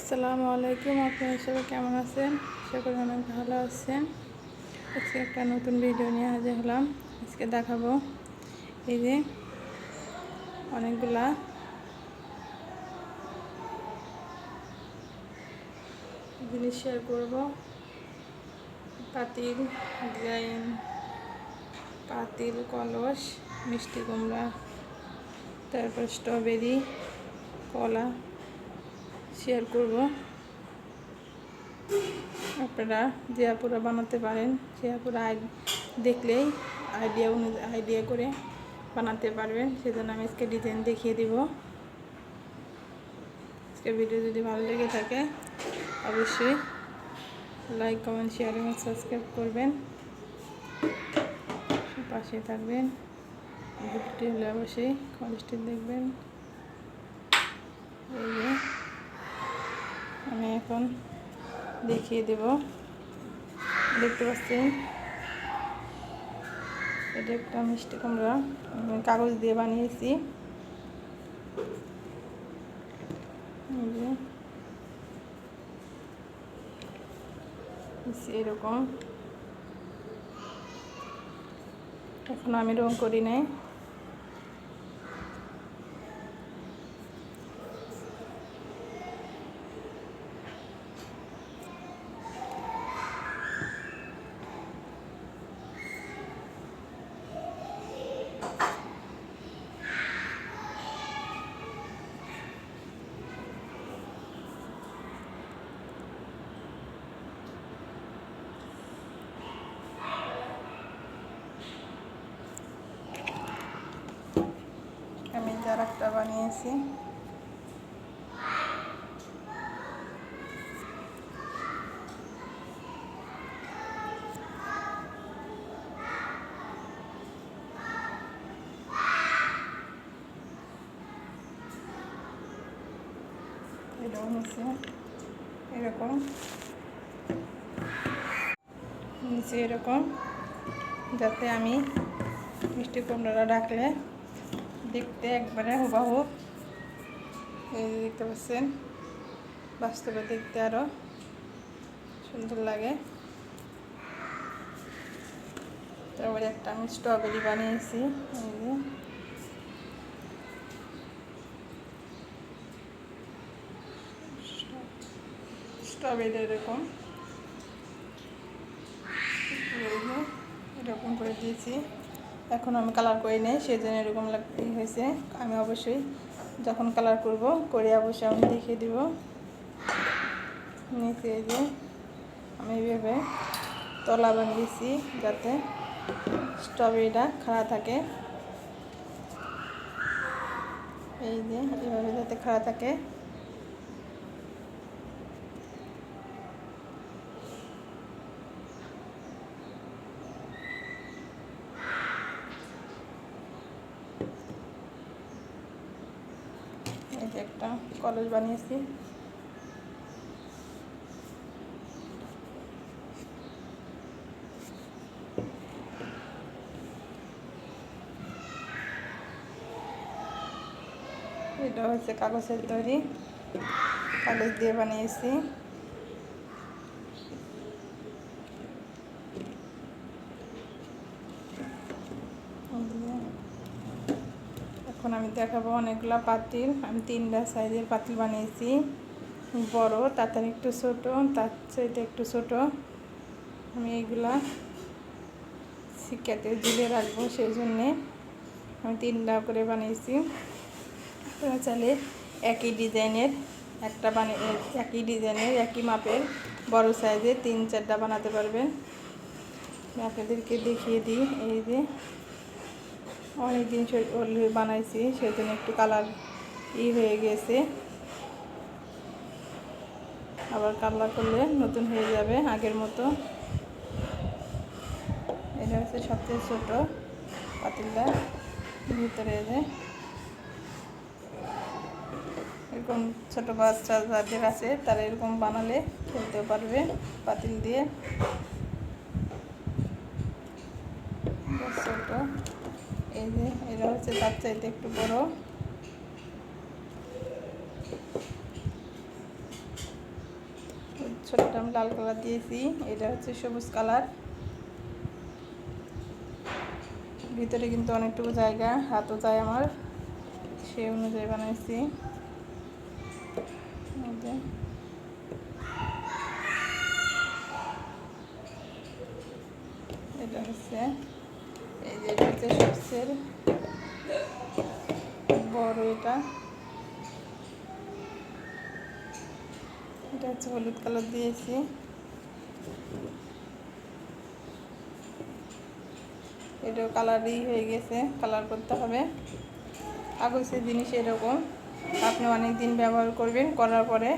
আসসালামু আলাইকুম। আপনারা সবাই কেমন আছেন? করি অনেক ভালো আছেন। আজকে একটা নতুন ভিডিও নিয়ে হাজির হলাম। আজকে দেখাবো এই যে অনেকগুলা জিনিস শেয়ার করব। পাতিল, ডিজাইন, পাতিল, কলস, মিষ্টি কুমড়া, তারপর স্ট্রবেরি কলা। শেয়ার করব। আপনারা যে আপুরা বানাতে পারেন। সে আপুরা দেখলেই আইডিয়া আইডিয়া করে বানাতে পারবেন। সেজন্য আমি আজকে ডিজাইন দেখিয়ে দিব। আজকে ভিডিও যদি ভালো লেগে থাকে, অবশ্যই লাইক কমেন্ট শেয়ার এবং সাবস্ক্রাইব করবেন। পাশে থাকবেন। ভিডিওটি হলে অবশ্যই কলেজটি দেখবেন। এই আমি এখন দেখিয়ে দেব। দেখতে পাচ্ছেন এটা একটা মিষ্টি কুমড়া। কাগজ দিয়ে বানিয়েছি। এরকম। এখন আমি রং করি নাই আমি যার একটা বানিয়েছি এটাও নিচে এরকম নিচে এরকম যাতে আমি মিষ্টি কুমড়োটা ডাকলে দেখতে একবারে হুবাহু। এই দেখতে পাচ্ছেন? বাস্তবে দেখতে আরও সুন্দর লাগে। তারপরে একটা আমি স্ট্রবেরি বানিয়েছি, এই যে। স্ট্রবেরি এরকম। এরকম করে দিয়েছি। এখন আমি কালার করি নাই সেই জন্য এরকম হয়েছে। আমি অবশ্যই যখন কালার করব, করে অবশ্যই আমি দেখিয়ে দিব। নিচে যে আমি এভাবে তলা বানিয়েছি যাতে স্ট্রবেরিটা খাড়া থাকে। এই যে এভাবে যাতে খাড়া থাকে। একটা কলেজ বানিয়েছি। এটা হচ্ছে কাগজের তৈরি। কাগজ দিয়ে বানিয়েছি এখন আমি দেখাবো অনেকগুলো পাতিল। আমি তিনটা সাইজের পাতিল বানিয়েছি। বড় তার একটু ছোট, তার চাইতে একটু ছোট। আমি এইগুলা শিক্ষাতে ঝুলে রাখব সেই জন্যে আমি তিনটা করে বানিয়েছি। আপনারা চাইলে একই ডিজাইনের একটা বানিয়ে একই ডিজাইনের, একই মাপের বড় সাইজের তিন চারটা বানাতে পারবেন। আপনাদেরকে দেখিয়ে দিই, এই যে। অনেক দিন বানাইছি, সেজন্য একটু কালার ই হয়ে গেছে। আবার কালার করলে নতুন হয়ে যাবে আগের মতো। এটা হচ্ছে সবচেয়ে ছোটো পাতিলটা, ভিতরে যে এরকম ছোটো বাচ্চা যাদের আছে, তারা এরকম বানালে খেলতেও পারবে পাতিল দিয়ে। ছোটো। এই যে এটা হচ্ছে তার চাইতে একটু বড়। ছোটটা আমি লাল কালার দিয়েছি, এটা হচ্ছে সবুজ কালার। ভিতরে কিন্তু অনেকটুকু জায়গা, হাতও যায় আমার, সেই অনুযায়ী বানাইছি এই যে। এটা হচ্ছে এই যে এটা হচ্ছে সবচেয়ে বড় এটা এটা হচ্ছে হলুদ কালার দিয়েছি। এটাও কালারই হয়ে গেছে, কালার করতে হবে। কাগজের জিনিস এরকম। আপনি অনেক দিন ব্যবহার করবেন, করার পরে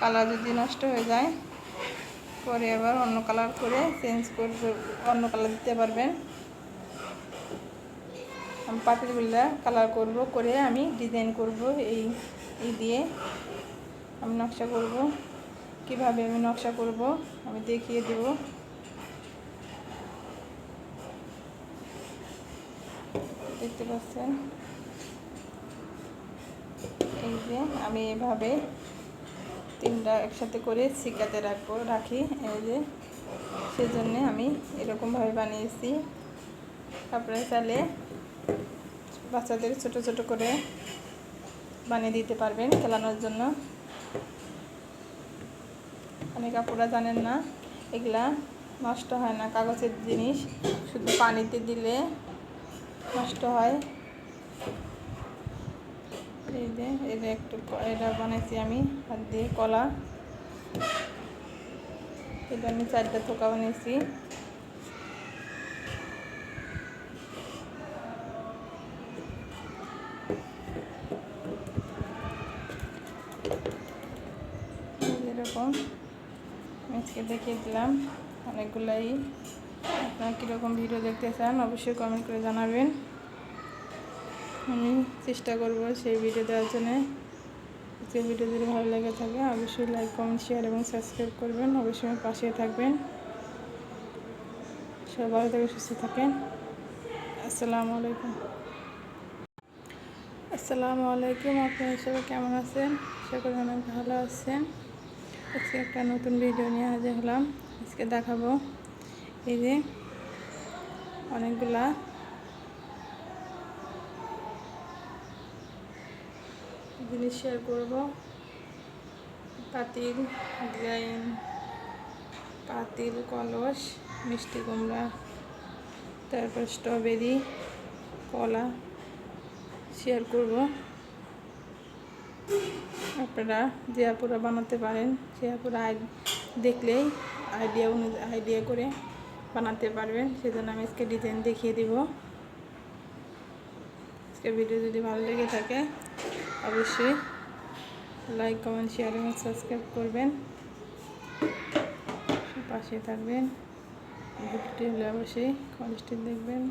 কালার যদি নষ্ট হয়ে যায়, পরে আবার অন্য কালার করে চেঞ্জ করবে, অন্য কালার দিতে পারবেন। আমি কালার করব, করে আমি ডিজাইন করব এই দিয়ে। আমি নকশা করব। কীভাবে আমি নকশা করব? আমি দেখিয়ে দেব। দেখতে পাচ্ছেন? এই যে আমি এভাবে তিনটা একসাথে করে শিকাতে রাখব, রাখি। এই যে সেজন্যে আমি এরকমভাবে বানিয়েছি। তারপরে চালে বাচ্চাদের ছোট ছোট করে বানিয়ে দিতে পারবেন খেলানোর জন্য। অনেক আপুরা জানেন না, এগুলা নষ্ট হয় না, কাগজের জিনিস, শুধু পানিতে দিলে নষ্ট হয়। এই যে এটা একটু এটা বানাইছি আমি, হাত দিয়ে কলা। এটা আমি চারটা থোকা বানিয়েছি। এরকম। আজকে দেখিয়ে দিলাম অনেকগুলাই। আপনারা কীরকম ভিডিও দেখতে চান, অবশ্যই কমেন্ট করে জানাবেন। আমি চেষ্টা করব সেই ভিডিও দেওয়ার জন্য। যে ভিডিও যদি ভালো লেগে থাকে, অবশ্যই লাইক কমেন্ট শেয়ার এবং সাবস্ক্রাইব করবেন। অবশ্যই পাশে থাকবেন। সবাই ভালো থেকে সুস্থ থাকেন। আসসালামু আলাইকুম। আসসালামু আলাইকুম, আপনারা সবাই কেমন আছেন? করি অনেক ভালো আছেন। আজকে একটা নতুন ভিডিও নিয়ে হাজির হলাম। আজকে দেখাবো এই যে অনেকগুলা জিনিস শেয়ার করব। পাতিল ডিজাইন পাতিল, কলস, মিষ্টি কুমড়া, তারপর স্ট্রবেরি কলা শেয়ার করব। আপনারা যে আপুরা বানাতে পারেন। সে আপুরা দেখলেই আইডিয়া অনুযায়ী আইডিয়া করে বানাতে পারবেন। সেজন্য আমি আজকে ডিজাইন দেখিয়ে দিব। আজকে ভিডিও যদি ভালো লেগে থাকে, অবশ্যই লাইক কমেন্ট শেয়ার এবং সাবস্ক্রাইব করবেন। পাশে থাকবেন। ভিডিওটি হলে অবশ্যই কলেজটি দেখবেন।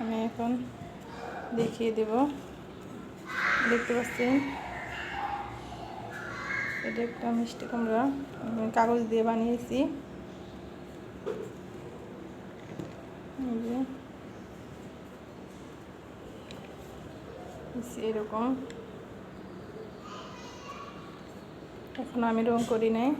আমি এখন দেখিয়ে দেব। দেখতে পাচ্ছেন? এটা একটা মিষ্টি কুমড়া। কাগজ দিয়ে বানিয়েছি। এরকম। এখন আমি রং করি নাই।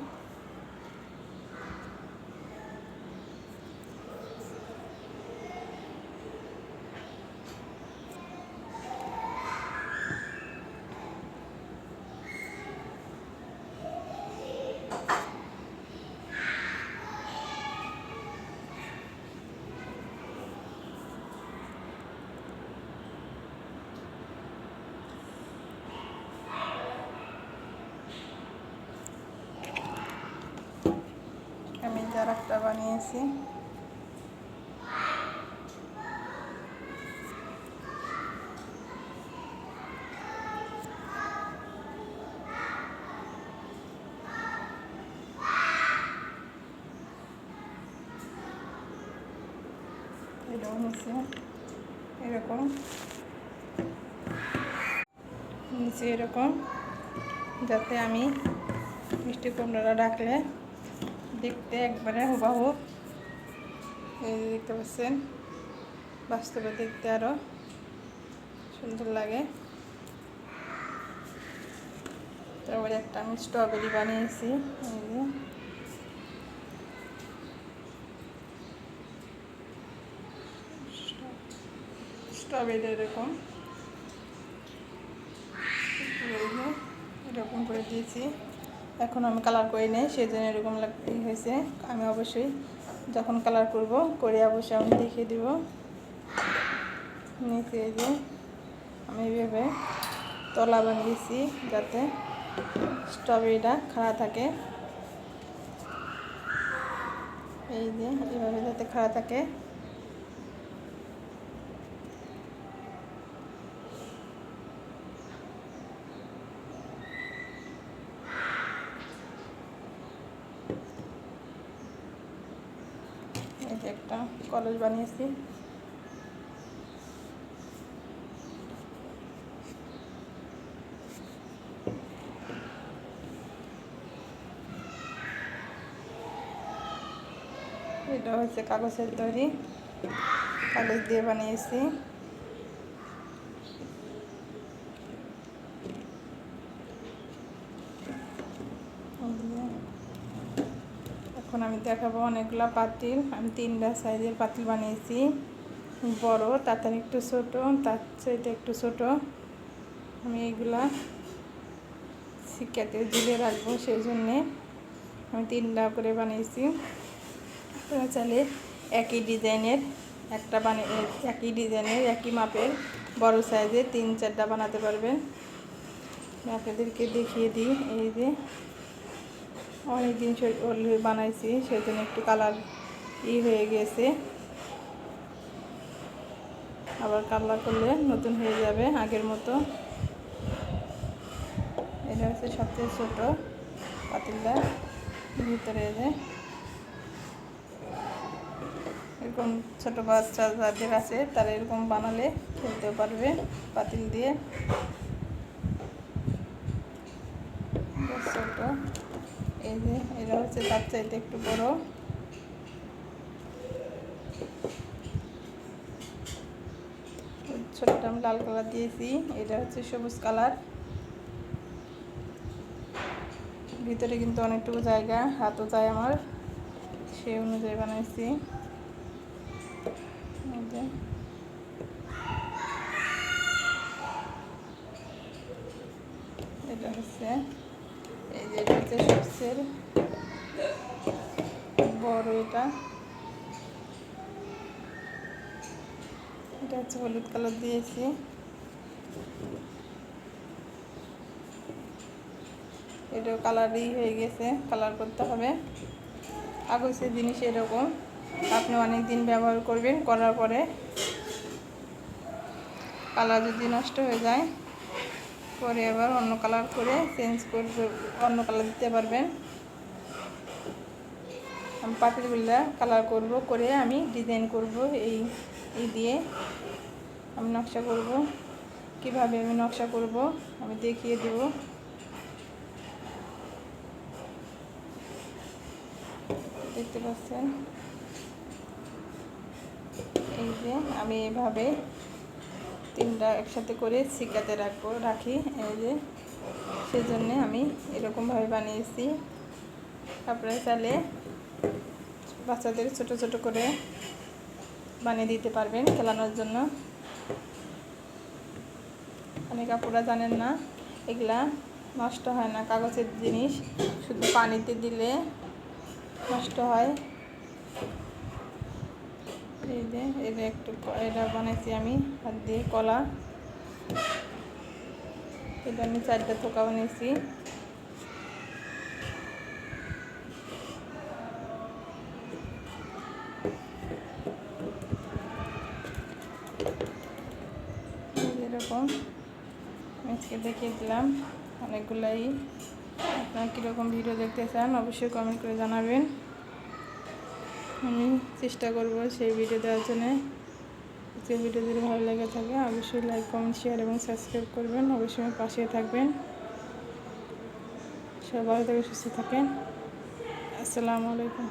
আমি একটা বানিয়েছি। হচ্ছে এরকম। নিচে এরকম যাতে আমি মিষ্টি কুমড়োটা রাখলে দেখতে একবারে হুবাহু। এই যে দেখতে পাচ্ছেন, বাস্তবে দেখতে আরও সুন্দর লাগে। তারপরে একটা আমি স্ট্রবেরি বানিয়েছি, এই যে। স্ট্রবেরি এরকম। এরকম করে দিয়েছি। এখন আমি কালার করি নেই সেই জন্য এরকম হয়েছে। আমি অবশ্যই যখন কালার করব, করে অবশ্যই আমি দেখিয়ে দিব। নিচে যে আমি এইভাবে তলা বানিয়েছি যাতে স্ট্রবেরিটা খাড়া থাকে। এই যে এইভাবে যাতে খাড়া থাকে। একটা কলেজ বানিয়েছি। এটা হচ্ছে কাগজের তৈরি। কাগজ দিয়ে বানিয়েছি এই যে। এখন আমি দেখাবো অনেকগুলো পাতিল। আমি তিনটা সাইজের পাতিল বানিয়েছি। বড়, তার থেকে একটু ছোট, তার চাইতে একটু ছোট। আমি এইগুলা শিক্ষাতে ঝুলে রাখব সেই জন্যে আমি তিনটা করে বানিয়েছি। আপনারা চাইলে একই ডিজাইনের একটা বানিয়ে একই ডিজাইনের, একই মাপের বড় সাইজের তিন, চারটা বানাতে পারবেন। আপনাদেরকে দেখিয়ে দিই, এই যে। অনেক দিন অলরেডি বানাইছি, সেজন্য একটু কালার ই হয়ে গেছে। আবার কালার করলে নতুন হয়ে যাবে আগের মতো। এটা হচ্ছে সবচেয়ে ছোট পাতিলটা, ভিতরে যে। এরকম ছোটো বাচ্চা যাদের আছে, তারা এরকম বানালে খেলতেও পারবে পাতিল দিয়ে বেশ ছোট এই যে এটা হচ্ছে তার চাইতে একটু বড়। ছোটটা আমি লাল কালার দিয়েছি, এটা হচ্ছে সবুজ কালার। ভিতরে কিন্তু অনেকটুকু জায়গা, হাতও যায় আমার সেই অনুযায়ী বানাইছি। এটা হচ্ছে হচ্ছে সবচেয়ে বড় এটা। এটা হচ্ছে হলুদ কালার দিয়েছি। এটাও কালারই হয়ে গেছে, কালার করতে হবে। কাগজের জিনিস এরকম, আপনি অনেক দিন ব্যবহার করবেন, করার পরে কালার যদি নষ্ট হয়ে যায় পরে আবার অন্য কালার করে চেঞ্জ করবে অন্য কালার দিতে পারবেন। আমি পাতিলগুলা কালার করব, করে আমি ডিজাইন করব এই এই দিয়ে। আমি নকশা করব। কীভাবে আমি নকশা করব, আমি দেখিয়ে দেব। দেখতে পাচ্ছেন? এই যে আমি এভাবে তিনটা একসাথে করে শিকাতে রাখব, রাখি, এই যে। সেই জন্যে আমি এরকমভাবে বানিয়েছি। আপনারা চাইলে বাচ্চাদের ছোট ছোট করে বানিয়ে দিতে পারবেন খেলানোর জন্য। অনেক আপুরা জানেন না, এগুলা নষ্ট হয় না। কাগজের জিনিস, শুধু পানিতে দিলে নষ্ট হয়। এই যে এটা একটু এটা বানাইছি আমি, হাত দিয়ে কলা। এটা আমি চারটা থোকা বানিয়েছি এরকম আজকে দেখিয়ে দিলাম অনেকগুলাই। আপনারা কীরকম ভিডিও দেখতে চান, অবশ্যই কমেন্ট করে জানাবেন। আমি চেষ্টা করব সেই ভিডিও দেওয়ার জন্য। যে ভিডিও যদি ভালো লেগে থাকে, অবশ্যই লাইক কমেন্ট শেয়ার এবং সাবস্ক্রাইব করবেন। অবশ্যই পাশে থাকবেন। সবাই থেকে সুস্থ থাকেন। আসসালামু আলাইকুম।